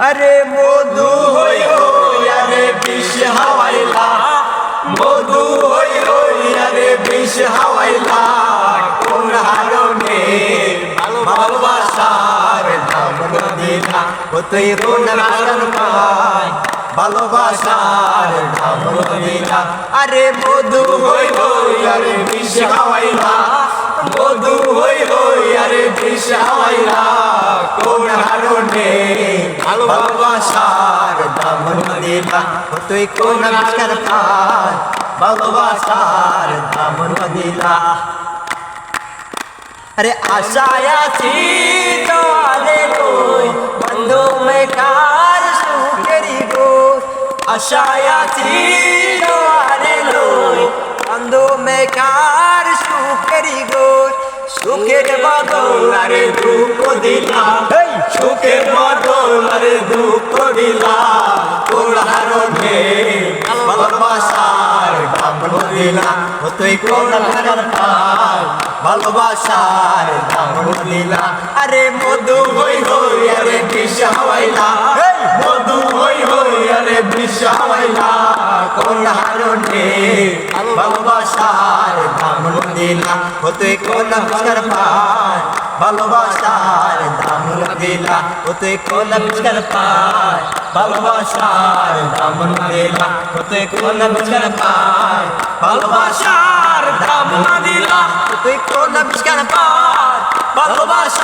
আরে মধু হই হই, আরে বিষ হাওয়াইলা মধু হই হই, আরে বিষ হাওয়াইলা কোন হারণে ভালোবাসার নাম দিলা ও কোন হারণ পাই, ভালোবাসার নাম দিলা আরে মধু হই হই, আরে বিষ ভালোবাসার দাম দিলা তুই কোন আকার পার ভালোবাসার দাম দিলা। আরে আশায় আছি তোরে কই বন্ধু মে কার সুখেরি গো আশায় আছি তোরে লই বন্ধু মে কার সুখেরি গো সুখের বদল আরে দুঃখ দিলা সুখের বদল আরে দুঃখ দিলা তোর হারণে ভালোবাসার দাম দিলা। ও তুই হারার পাই ভালোবাসার দাম দিলা। আরে মধু হই হই, আরে বিষ হাওয়াইলা। মধু হই হই, আরে বিষ হাওয়াইলা। কোন হারণে ভালোবাসার দাম দিলা। ও তুই আবিষ্কার পাই ভালোবাসার দাম দিলা ওতে কলম কোন পায়, ভালোবাসার দাম দিলা ওতে কলম কোন পায়, ভালোবাসার দাম দিলা ওতে কলম কোন পায় দাম